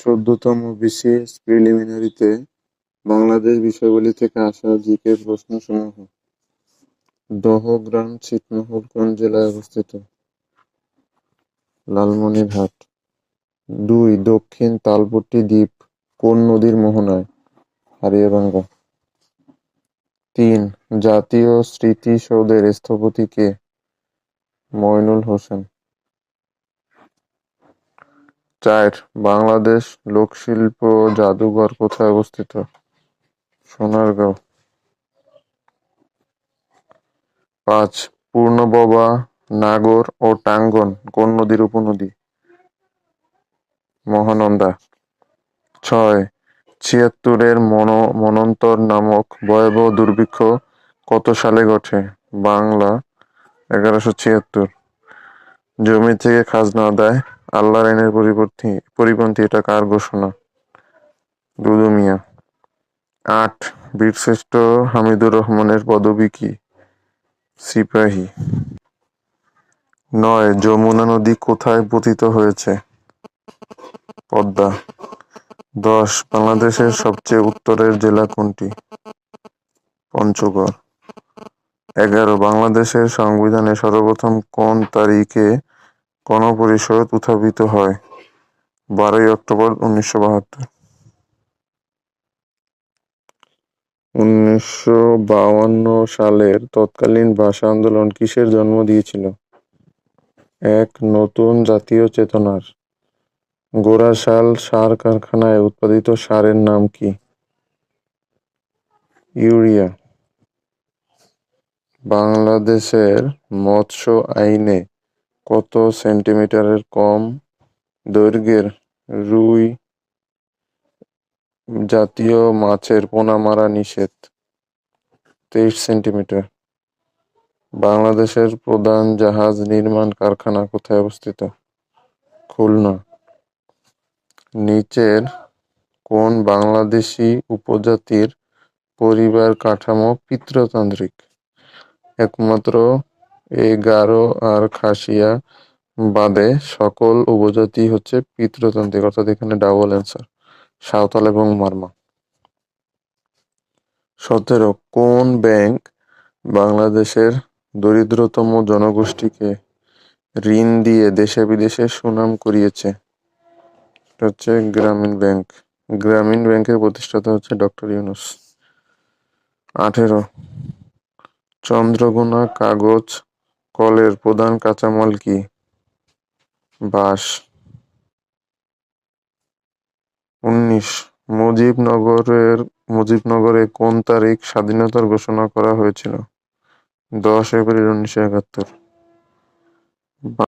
চৌদ্দতম BCS প্রিলিমিনারিতে Bangladesh বিষয়াবলী থেকে আসা GK প্রশ্নসমূহ Dahagram ছিটমহল কোন জেলায় অবস্থিত? লালমনিরহাট। দুই, দক্ষিণ তালপট্টি দ্বীপ কোন নদীর মোহনায়? হারিয়াবাঙ্গা। তিন, জাতীয় স্মৃতিসৌধের স্থপতি কে? ময়নুল হোসেন। চার বাংলাদেশ লোকশিল্প জাদুঘর কোথায় অবস্থিত? সোনারগাঁও। পাঁচ পূর্ণববা, নাগর ও টাঙ্গন কোন নদীর উপনদী? মহানন্দা। ছয় ছিয়াত্তরের মন মনন্তর নামক ভয়াবহ দুর্ভিক্ষ কত সালে ঘটে? বাংলা এগারোশো ছিয়াত্তর। জমি থেকে খাজনা আদায় আল্লাহর আইনের পরিপন্থী এটা কার ঘোষণা? দুদু মিয়া। আট, বীরশ্রেষ্ঠ হামিদুর রহমানের পদবী কি? সিপাহী। নয়, যমুনা নদী কোথায় পতিত হয়েছে? পদ্মা। দশ, বাংলাদেশের সবচেয়ে উত্তরের জেলা কোনটি? পঞ্চগড়। এগারো, বাংলাদেশের সংবিধানে সর্বপ্রথম কোন তারিখে গণপরিষদ উত্থাপিত হয়? বারোই অক্টোবর উনিশশো বাহাত্তর। উনিশশো বাউান্ন সালের তৎকালীন ভাষা আন্দোলন কিসের জন্ম দিয়েছিল? এক নতুন জাতীয় চেতনার। গোড়াশাল সার কারখানায় উৎপাদিত সারের নাম কি? ইউরিয়া। বাংলাদেশের মৎস্য আইনে কত সেন্টিমিটারের কম দৈর্ঘ্যের রুই জাতীয় মাছের পোনা মারা নিষেধ? তেইশ সেন্টিমিটার। বাংলাদেশের প্রধান জাহাজ নির্মাণ কারখানা কোথায় অবস্থিত? খুলনা। নিচের কোন বাংলাদেশি উপজাতির পরিবার কাঠামো পিতৃতান্ত্রিক? একমাত্র এ গারো আর খাসিয়া বাদে সকল উপজাতি হচ্ছে পিতৃতান্ত্রিক অর্থাৎ এখানে ডাবল অ্যান্সার সাঁওতাল এবং মারমা। সতেরো, কোন ব্যাংক বাংলাদেশের দরিদ্রতম জনগোষ্ঠীকে ঋণ দিয়ে দেশে বিদেশে সুনাম করিয়েছে? হচ্ছে গ্রামীণ ব্যাংক গ্রামীণ ব্যাংকের প্রতিষ্ঠাতা হচ্ছে ডক্টর ইউনুস আঠেরো চন্দ্রঘোনা কাগজ কলের প্রধান কাঁচামাল কি? বাঁশ উনিশ, মুজিবনগরের, মুজিবনগরে কোন তারিখ স্বাধীনতার ঘোষণা করা হয়েছিল? দশ এপ্রিল উনিশশো একাত্তর